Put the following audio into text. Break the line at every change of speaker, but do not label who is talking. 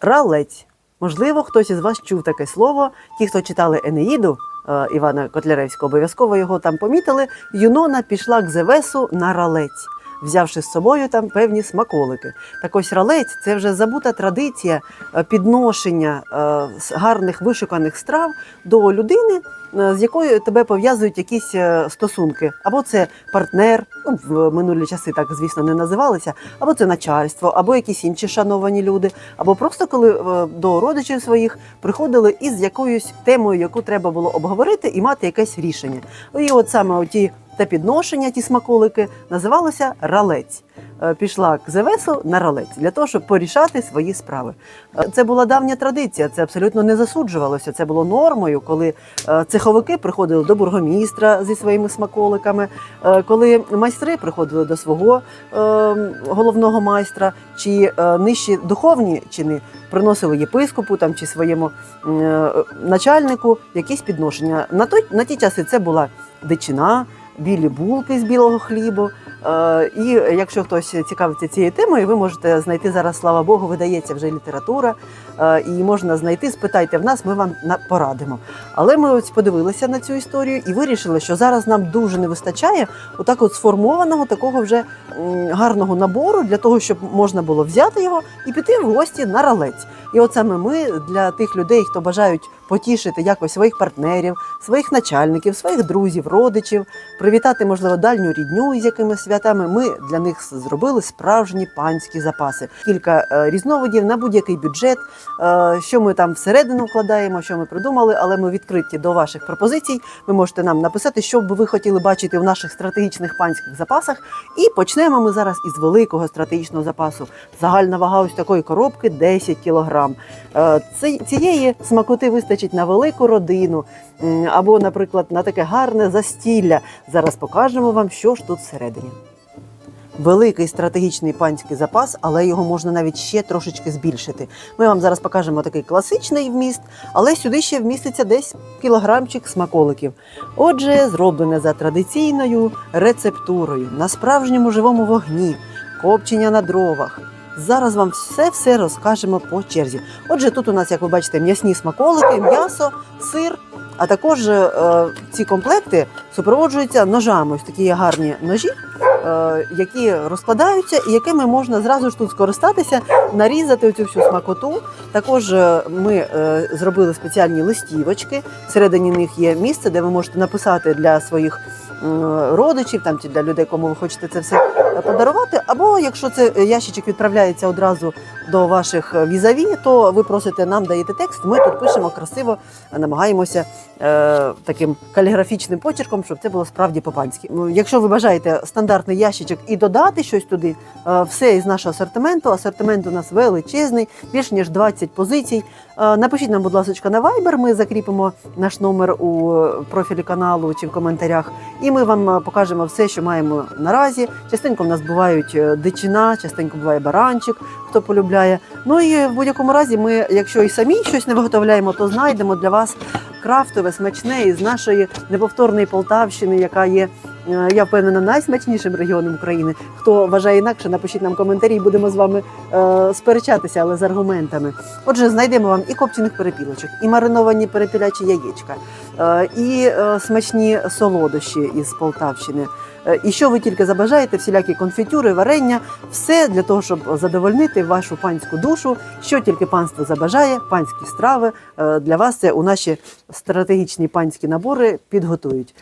Ралець. Можливо, хтось із вас чув таке слово. Ті, хто читали Енеїду е, Івана Котляревського, обов'язково його там помітили. Юнона пішла к Зевесу на ралець, взявши з собою там певні смаколики. Так ось ралець це вже забута традиція е, підношення е, гарних вишуканих страв до людини, е, з якою тебе пов'язують якісь стосунки. Або це партнер, ну в минулі часи так, звісно, не називалися, або це начальство, або якісь інші шановані люди, або просто коли до родичів своїх приходили із якоюсь темою, яку треба було обговорити і мати якесь рішення. І от саме оті те підношення, ті смаколики, називалося ралець. Е, Пішла к Зевесу на ралець для того, щоб порішати свої справи. Е, Це була давня традиція, це абсолютно не засуджувалося. Це було нормою, коли е, цеховики приходили до бургомістра зі своїми смаколиками, коли майстри приходили до свого головного майстра, чи нижчі духовні чини приносили єпископу там чи своєму начальнику якісь підношення. На той на ті часи це була дичина, білі булки з білого хлібу. Е, І якщо хтось цікавиться цією темою, ви можете знайти зараз, слава Богу, видається вже література, е, і можна знайти. Спитайте в нас, ми вам порадимо. Але ми ось подивилися на цю історію і вирішили, що зараз нам дуже не вистачає отак от сформованого такого вже гарного набору для того, щоб можна було взяти його і піти в гості на ралець. І от саме ми для тих людей, хто бажають потішити якось своїх партнерів, своїх начальників, своїх друзів, родичів, привітати, можливо, дальню рідню із якимись святами. Ми для них зробили справжні панські запаси. Кілька е, різновидів на будь-який бюджет. Е, що ми там всередину вкладаємо, що ми придумали, але ми відкриті до ваших пропозицій. Ви можете нам написати, що б ви хотіли бачити в наших стратегічних панських запасах. І почнемо ми зараз із великого стратегічного запасу. Загальна вага ось такої коробки 10 кілограм. Е, Цієї смакоти вистачить на велику родину або, наприклад, на таке гарне застілля. Зараз покажемо вам, що ж тут всередині. Великий стратегічний панський запас, але його можна навіть ще трошечки збільшити. Ми вам зараз покажемо такий класичний вміст, але сюди ще вміститься десь кілограмчик смаколиків. Отже, зроблене за традиційною рецептурою на справжньому живому вогні, копчення на дровах. Зараз вам все-все розкажемо по черзі. Отже, тут у нас, як ви бачите, м'ясні смаколики, м'ясо, сир. А також е, ці комплекти супроводжуються ножами. Ось такі є гарні ножі, які розкладаються і якими можна зразу ж тут скористатися, нарізати цю всю смакоту. Також е, ми е, зробили спеціальні листівочки. Всередині них є місце, де ви можете написати для своїх родичів там чи для людей, кому ви хочете це все е, подарувати. Або якщо це ящичок відправляється одразу до ваших е, візаві, то ви просите нам даєте текст. Ми тут пишемо красиво, намагаємося е, таким каліграфічним почерком, щоб це було справді по-панськи. Ну, Якщо ви бажаєте стандартний ящичок і додати щось туди, е, все із нашого асортименту. Асортимент у нас величезний, більш ніж 20 позицій. Е, Напишіть нам, будь ласка, на Viber, Ми закріпимо наш номер у е, профілі каналу чи в коментарях, і ми вам е, покажемо все, що маємо наразі. Частенько в нас бувають е, дичина, частенько буває баранчик, хто полюбляє. Ну і в будь-якому разі, ми, якщо і самі щось не виготовляємо, то знайдемо для вас крафтове, смачне із нашої неповторної Полтавщини, яка є. Е, Я впевнена, найсмачнішим регіоном України. Хто вважає інакше, напишіть нам коментарі, і будемо з вами е, сперечатися, але з аргументами. Отже, знайдемо вам і копчених перепілочок, і мариновані перепілячі яєчка, е, і смачні солодощі із Полтавщини. І що ви тільки забажаєте, всілякі конфітюри, варення, все для того, щоб задовольнити вашу панську душу. Що тільки панство забажає, панські страви для вас це у наші стратегічні панські набори підготують.